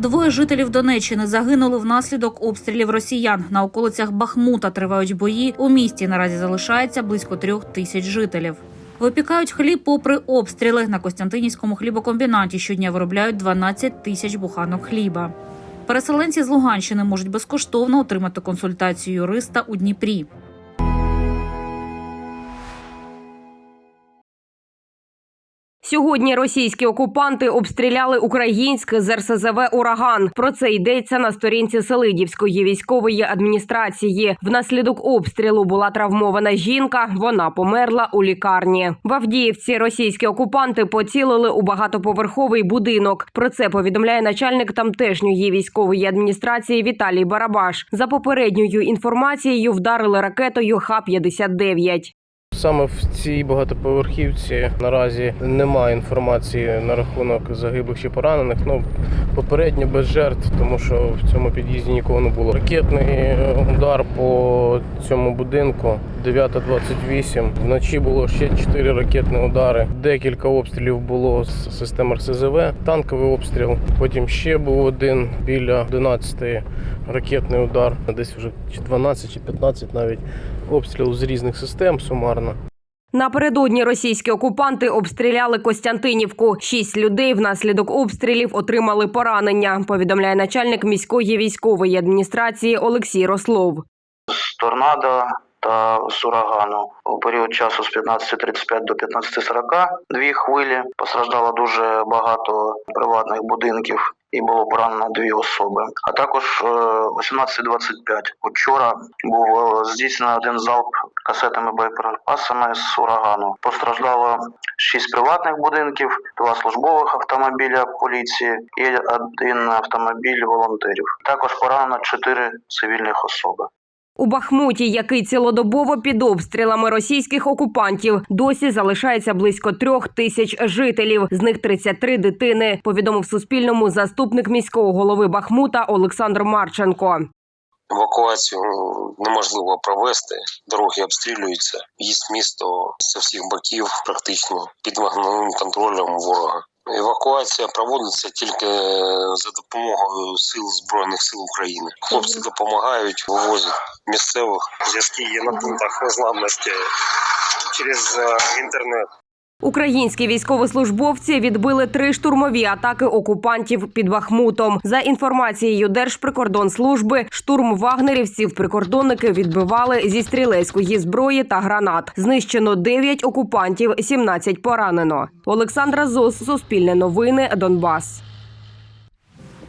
Двоє жителів Донеччини загинули внаслідок обстрілів росіян. На околицях Бахмута тривають бої. У місті наразі залишається близько трьох тисяч жителів. Випікають хліб попри обстріли. На Костянтинівському хлібокомбінаті щодня виробляють 12 тисяч буханок хліба. Переселенці з Луганщини можуть безкоштовно отримати консультацію юриста у Дніпрі. Сьогодні російські окупанти обстріляли українське з РСЗВ Ураган. Про це йдеться на сторінці Селидівської військової адміністрації. Внаслідок обстрілу була травмована жінка. Вона померла у лікарні. В Авдіївці російські окупанти поцілили у багатоповерховий будинок. Про це повідомляє начальник тамтешньої військової адміністрації Віталій Барабаш. За попередньою інформацією, вдарили ракетою Х-59. Саме в цій багатоповерхівці наразі немає інформації на рахунок загиблих чи поранених. Ну попередньо без жертв, тому що в цьому під'їзді нікого не було. Ракетний е, удар по цьому будинку 9.28. Вночі було ще 4 ракетні удари. Декілька обстрілів було з систем РСЗВ, танковий обстріл. Потім ще був один біля 11 ракетний удар. Десь вже чи 12 чи 15 навіть обстріл з різних систем сумарно. Напередодні російські окупанти обстріляли Костянтинівку. Шість людей внаслідок обстрілів отримали поранення. Повідомляє начальник міської військової адміністрації Олексій Рослов. з торнадо та з урагану. У період часу з 15.35 до 15.40 дві хвилі. Постраждало дуже багато приватних будинків і було поранено дві особи. А також е, 18.25 учора був здійснений один залп касетами боєприпасами з урагану. Постраждало шість приватних будинків, два службових автомобіля поліції і один автомобіль волонтерів. Також поранено чотири цивільних особи. У Бахмуті, який цілодобово під обстрілами російських окупантів, досі залишається близько трьох тисяч жителів. З них 33 дитини. Повідомив Суспільному заступник міського голови Бахмута Олександр Марченко. Евакуацію неможливо провести, дороги обстрілюються. Їсть місто з всіх боків, практично під вогневим контролем ворога. Евакуація проводиться тільки за допомогою сил збройних сил України. Хлопці допомагають, вивозять місцевих. Зв'язки є на пунктах незламності через е, інтернет. Українські військовослужбовці відбили три штурмові атаки окупантів під Бахмутом. За інформацією Держприкордонслужби, штурм вагнерівців прикордонники відбивали зі стрілецької зброї та гранат. Знищено 9 окупантів, 17 поранено. Олександра Зос, Суспільне новини, Донбас.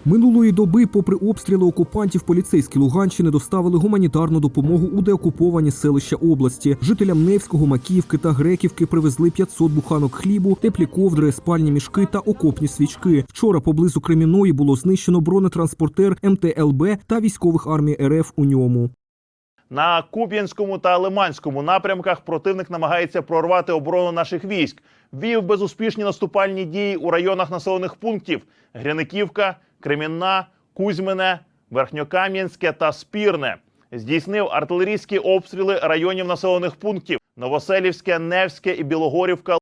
Минулої доби, попри обстріли окупантів, поліцейські Луганщини доставили гуманітарну допомогу у деокуповані селища області. Жителям Невського, Макіївки та Греківки привезли 500 буханок хлібу, теплі ковдри, спальні мішки та окопні свічки. Вчора поблизу Креміної було знищено бронетранспортер МТЛБ та військових армій РФ у ньому. На Куп'янському та Лиманському напрямках противник намагається прорвати оборону наших військ. Вів безуспішні наступальні дії у районах населених пунктів: Гряниківка, Кремінна, Кузьмине, Верхньокам'янське та Спірне. Здійснив артилерійські обстріли районів населених пунктів: Новоселівське, Невське і Білогорівка.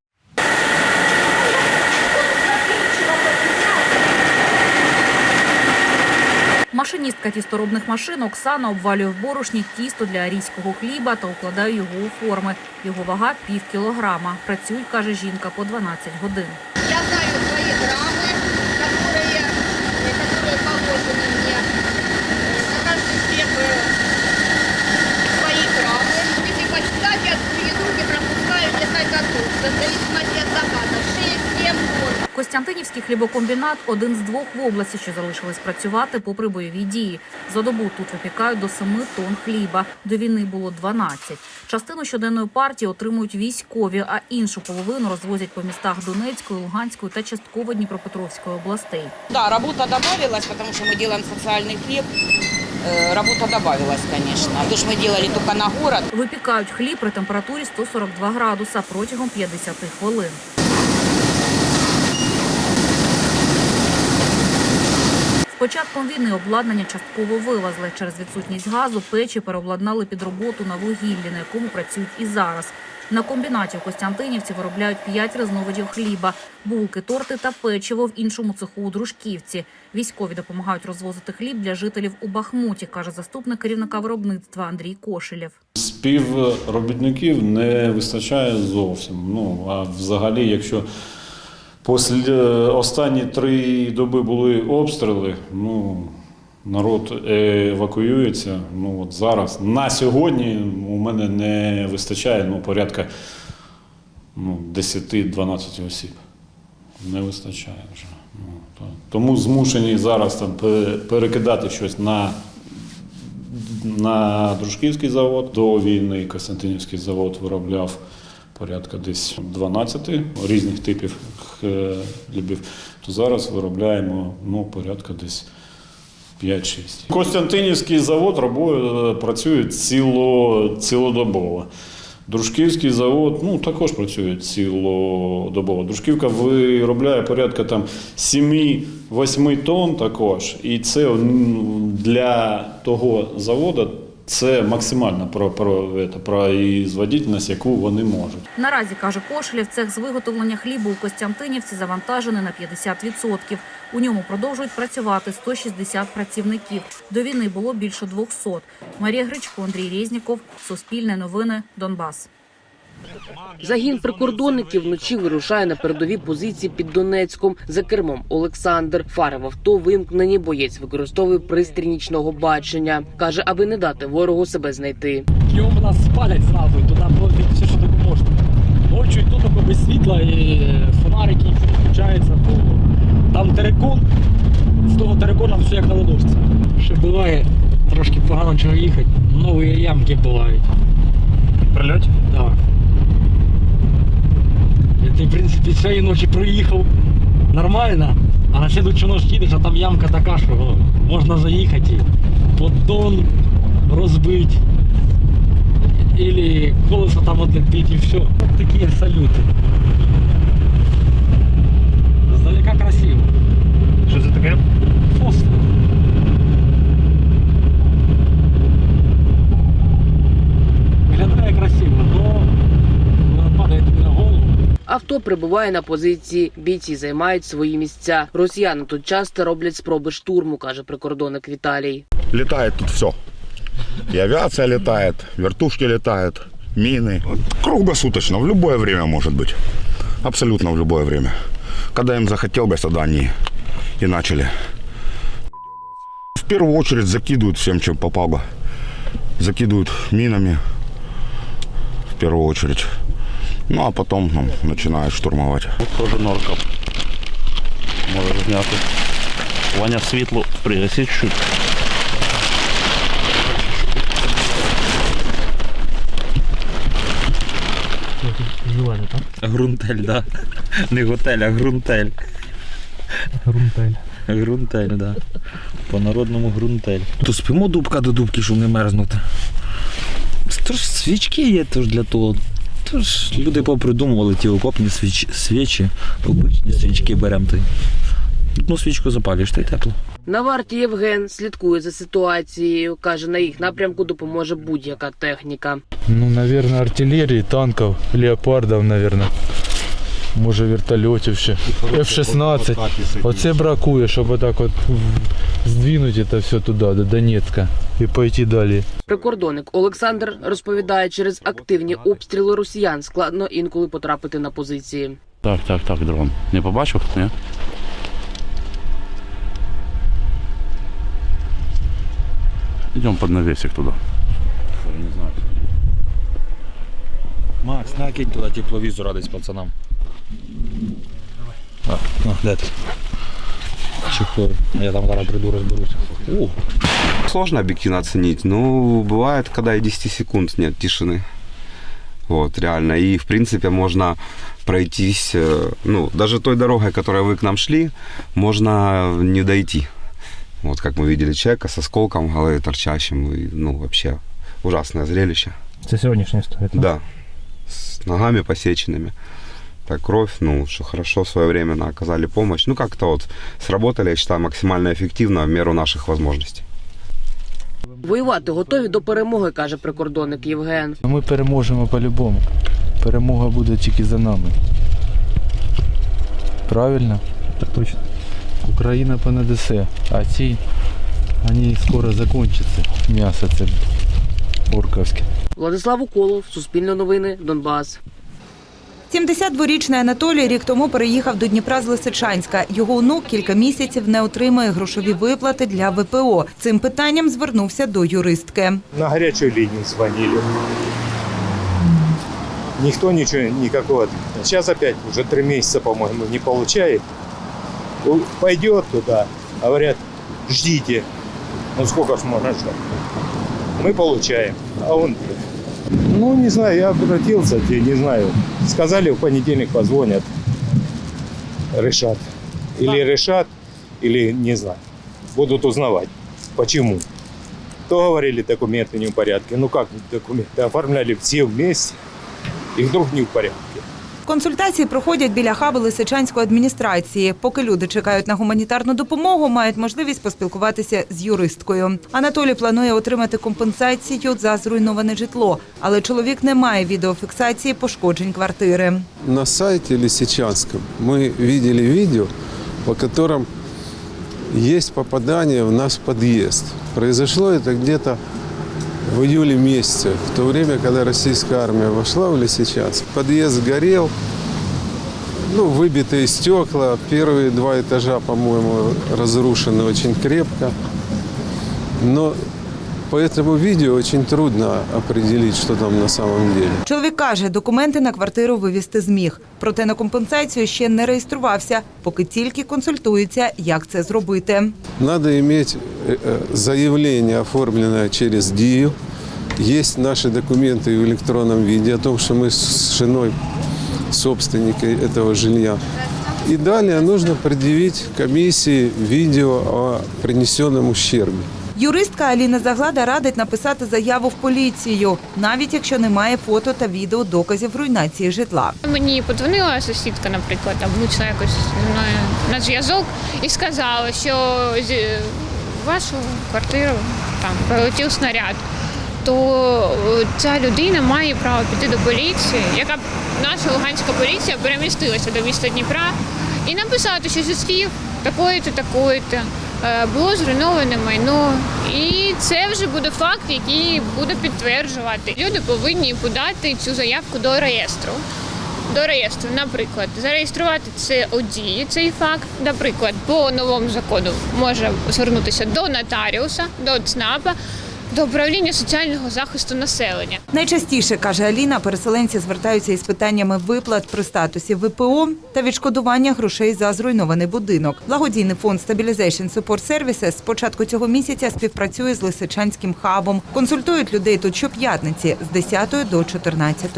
Машиністка тісторобних машин Оксана обвалює в борошні тісто для арійського хліба та укладає його у форми. Його вага пів кілограма. Працюють, каже жінка, по 12 годин. Я знаю свои граммы, Костянтинівський хлібокомбінат один з двох в області, що залишились працювати попри бойові дії. За добу тут випікають до 7 тонн хліба. До війни було 12. Частину щоденної партії отримують військові, а іншу половину розвозять по містах Донецької, Луганської та частково Дніпропетровської областей. Да, работа добавилась, потому что мы делаем социальный хлеб. Э, Работа добавилась, конечно. Потому что мы делали только на город. Випікають хліб при температурі 142 градуса протягом 50 хвилин. Початком війни обладнання частково вивезли. Через відсутність газу печі переобладнали під роботу на вугіллі, на якому працюють і зараз. На комбінаті у Костянтинівці виробляють п'ять різновидів хліба, булки, торти та печиво в іншому цеху у Дружківці. Військові допомагають розвозити хліб для жителів у Бахмуті, каже заступник керівника виробництва Андрій Кошелєв. Співробітників не вистачає зовсім. Ну а взагалі, якщо після останні три доби були обстріли, ну народ евакуюється. Ну от зараз на сьогодні у мене не вистачає ну, порядка ну, 10-12 осіб. Не вистачає вже. Ну, то, тому змушені зараз там перекидати щось на на Дружківський завод. До війни Костянтинівський завод виробляв порядка десь 12 різних типів хлібів, то зараз виробляємо ну, порядка десь 5-6. Костянтинівський завод робо- працює ціло, цілодобово. Дружківський завод ну, також працює цілодобово. Дружківка виробляє порядка там 7-8 тонн також. І це для того заводу це максимальна про, про, це, производительність, яку вони можуть. Наразі, каже Кошелєв, цех з виготовлення хлібу у Костянтинівці завантажений на 50%. У ньому продовжують працювати 160 працівників. До війни було більше 200. Марія Гричко, Андрій Резніков, Суспільне новини, Донбас. Загін прикордонників вночі вирушає на передові позиції під Донецьком. За кермом Олександр фари в авто вимкнені. Боєць використовує пристрій нічного бачення. каже, аби не дати ворогу себе знайти. Днем нас спалять сразу, и туда все, что только можно. Ночью и то без світла і фонарики все включаються, то там терикон, з того терикона все як на ладошці. Ще буває трошки погано чого їхати, нові ямки бувають. Прильот? Так. Да. І ти, цієї ночі проїхав нормально, а на слідучу ніч їдеш, а там ямка така, що можна заїхати і поддон розбити. Или колесо там отлетить и все. Вот такие салюты. Сдалека красиво. Что это такое? Фосфор. Виглядає красиво, но вона падає тобі на голову Авто прибуває на позиції. Бійці займають свої місця. Росіяни тут часто роблять спроби штурму, каже прикордонник Віталій. Летает тут все. И авиация летает, вертушки летают, мины. Круглосуточно, в любое время может быть. Абсолютно в любое время. Когда им захотел бы, тогда они и начали. В первую очередь закидывают всем, чем попало. Закидывают минами в первую очередь. Ну а потом ну, начинают штурмовать. Тоже норка. Може зняти. Ваня світло пригасить чуть. Грунтель, да. Не готель, а грунтель. Грунтель. Грунтель, да. По народному грунтель. То спимо дубка до дубки, щоб не мерзнути. Тож свічки є тож для того. Тож люди попридумували ті окопні свіч... свічі, обичні свічки беремо ти. Одну свічку запалюєш, та й тепло. На варті Євген слідкує за ситуацією. каже, на їх напрямку допоможе будь-яка техніка. Ну, наверное, артилерії, танків, леопардів, наверное. Може вертольотів ще. F-16. Оце бракує, щоб отак от здвинути це все туди, до Донецька, і пойти далі. Прикордонник Олександр розповідає, через активні обстріли росіян складно інколи потрапити на позиції. Так, так, так, дрон. Не побачив? Ні? Йдемо під навісик туди. Не знаю. Макс, накинь туди тепловізор десь пацанам. Так, ну, де ти? Чехол. Я там зараз прийду розберуся. О, Сложно объективно оценить, но бывает, когда и 10 секунд нет тишины. Вот, реально. И, в принципе, можно пройтись, э, ну, даже той дорогой, которой вы к нам шли, можно не дойти. Вот, как мы видели человека с осколком головы торчащим, и, ну, вообще ужасное зрелище. Це сьогоднішня історія. Да, с ногами посеченными. Так кровь, ну, что хорошо своевременно оказали помощь. Ну, как-то вот сработали, я считаю, максимально эффективно в меру наших возможностей. Воювати готові до перемоги, каже прикордонник Євген. Ми переможемо по-любому. Перемога буде тільки за нами. Правильно? Так точно. Україна понадесе, а ці, вони скоро закінчаться. М'ясо це орковське. Владислав Уколов, Суспільне новини, Донбас. 72-річний Анатолій рік тому переїхав до Дніпра з Лисичанська. Його онук кілька місяців не отримує грошові виплати для ВПО. Цим питанням звернувся до юристки. На горячую линию звонили. Никто ничего, никакого. Сейчас опять уже три месяца, по-моему, не получает. У- Пойдет туда, говорят, ждите. Ну сколько ж можно ждать? Мы получаем. А он, ну не знаю, я обратился, те, не знаю. Сказали, в понедельник позвонят, решат. Или решат, или не знаю. Будут узнавать, почему. То говорили, документы не в порядке. Ну как документы? Оформляли все вместе, и вдруг не в порядке. Консультації проходять біля хаби Лисичанської адміністрації. Поки люди чекають на гуманітарну допомогу, мають можливість поспілкуватися з юристкою. Анатолій планує отримати компенсацію за зруйноване житло, але чоловік не має відеофіксації пошкоджень квартири. На сайте Лисичанском мы видели видео, по которым есть попадание в наш подъезд. Произошло это где-то в июле месяце, в то время, когда российская армия вошла в Лисичанск. Подъезд горел, ну, выбитые стекла, первые два этажа, по-моему, разрушены очень крепко. Но по этому видео очень трудно определить, что там на самом деле. Чоловік каже, документи на квартиру вивізти зміг. Проте на компенсацію ще не реєструвався, поки тільки консультується, як це зробити. Надо иметь э, э, заявление, оформленное через ДИЮ. Есть наши документы в электронном виде о том, что мы с женой собственники этого жилья. И далее нужно предъявить комиссии видео о принесенном ущербе. Юристка Аліна Заглада радить написати заяву в поліцію, навіть якщо немає фото та відео доказів руйнації житла. Мені подзвонила сусідка, наприклад, там вийшла якось зі мною на зв'язок і сказала, що вашу квартиру там прилетів снаряд. То е, ця людина має право піти до поліції, яка наша луганська поліція перемістилася до міста Дніпра і написати, що зі слів такої-то, такої-то було зруйноване майно. І це вже буде факт, який буде підтверджувати. Люди повинні подати цю заявку до реєстру. До реєстру, наприклад, зареєструвати це одії, цей факт, наприклад, по новому закону може звернутися до нотаріуса, до ЦНАПа, до управління соціального захисту населення. Найчастіше, каже Аліна, переселенці звертаються із питаннями виплат при статусі ВПО та відшкодування грошей за зруйнований будинок. Благодійний фонд Stabilization Support Services з початку цього місяця співпрацює з Лисичанським хабом. Консультують людей тут щоп'ятниці з 10 до 14.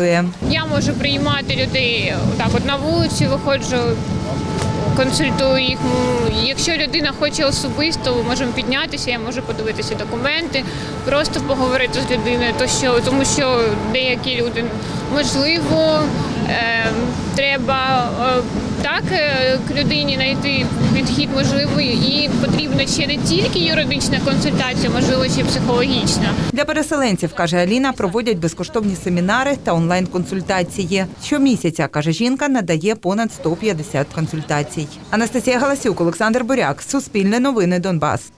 Я можу приймати людей так, от на вулиці, виходжу, консультую їх. Ну, Якщо людина хоче особисто, можемо піднятися, я можу подивитися документи, просто поговорити з людиною, то що, тому що деякі люди можливо. Е, треба е, так е, к людині знайти підхід можливий, і потрібна ще не тільки юридична консультація, можливо, ще психологічна. Для переселенців, каже Аліна, проводять безкоштовні семінари та онлайн-консультації. Щомісяця, каже жінка, надає понад 150 консультацій. Анастасія Галасюк, Олександр Буряк, Суспільне новини Донбас.